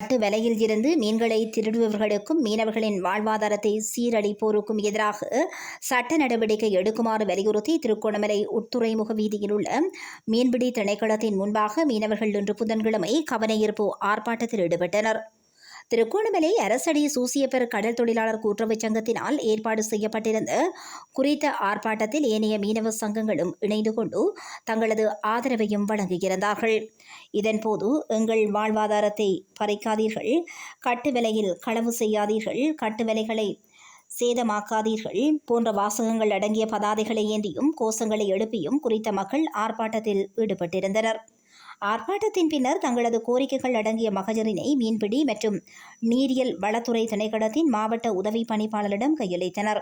கட்டு விலையில் இருந்து மீன்களை திருடுபவர்களுக்கும் மீனவர்களின் வாழ்வாதாரத்தை சீரழிப்போருக்கும் எதிராக சட்ட நடவடிக்கை எடுக்குமாறு வலியுறுத்தி திருகோணமலை உட்துறைமுக வீதியில் உள்ள மீன்பிடி திணைக்களத்தின் முன்பாக மீனவர்கள் இன்று புதன்கிழமை கவனஈர்ப்பு ஆர்ப்பாட்டத்தில் ஈடுபட்டனர். திருகோணமலை அரசடி சூசியப்பெரு கடல் தொழிலாளர் கூட்டுறவுச் சங்கத்தினால் ஏற்பாடு செய்யப்பட்டிருந்த குறித்த ஆர்ப்பாட்டத்தில் ஏனைய மீனவ சங்கங்களும் இணைந்து கொண்டு தங்களது ஆதரவையும் வழங்குகிறார்கள். இதன்போது எங்கள் வாழ்வாதாரத்தை பறிக்காதீர்கள் கட்டு விலையில் களவு செய்யாதீர்கள் கட்டு விலைகளை சேதமாக்காதீர்கள் போன்ற வாசகங்கள் அடங்கிய பதாதைகளை ஏந்தியும் கோஷங்களை எழுப்பியும் குறித்த மக்கள் ஆர்ப்பாட்டத்தில் ஈடுபட்டிருந்தனர். ஆர்ப்பாட்டத்தின் பின்னர் தங்களது கோரிக்கைகள் அடங்கிய மகஜரினை மீன்பிடி மற்றும் நீரியல் வளத்துறை திணைக்களத்தின் மாவட்ட உதவி பணிப்பாளரிடம் கையளித்தனர்.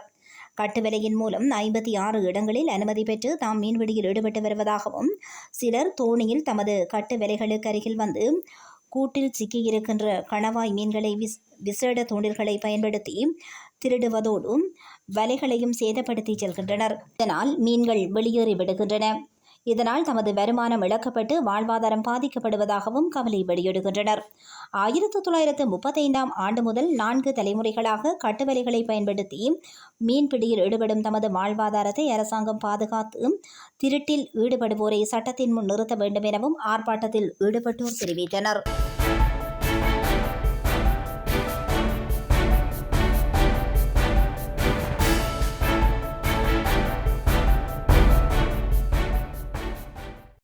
கட்டுவிலையின் மூலம் ஐம்பத்தி ஆறு இடங்களில் அனுமதி பெற்று தாம் மீன்பிடியில் ஈடுபட்டு வருவதாகவும் சிலர் தோணியில் தமது கட்டு விலைகளுக்கு அருகில் வந்து கூட்டில் சிக்கியிருக்கின்ற கணவாய் மீன்களை விஸ் விசேட தூண்டில்களை பயன்படுத்தி திருடுவதோடும் வலைகளையும் சேதப்படுத்தி செல்கின்றனர். இதனால் மீன்கள் வெளியேறி விடுகின்றன. இதனால் தமது வருமானம் இழக்கப்பட்டு வாழ்வாதாரம் பாதிக்கப்படுவதாகவும் கவலை வெளியிடுகின்றனர். ஆயிரத்தி தொள்ளாயிரத்து முப்பத்தைந்தாம் ஆண்டு முதல் நான்கு தலைமுறைகளாக கட்டுவலைகளை பயன்படுத்தி மீன்பிடியில் ஈடுபடும் தமது வாழ்வாதாரத்தை அரசாங்கம் பாதுகாத்து திருட்டில் ஈடுபடுவோரை சட்டத்தின் முன் நிறுத்த வேண்டும் எனவும் ஆர்ப்பாட்டத்தில் ஈடுபட்டோர் தெரிவித்தனர்.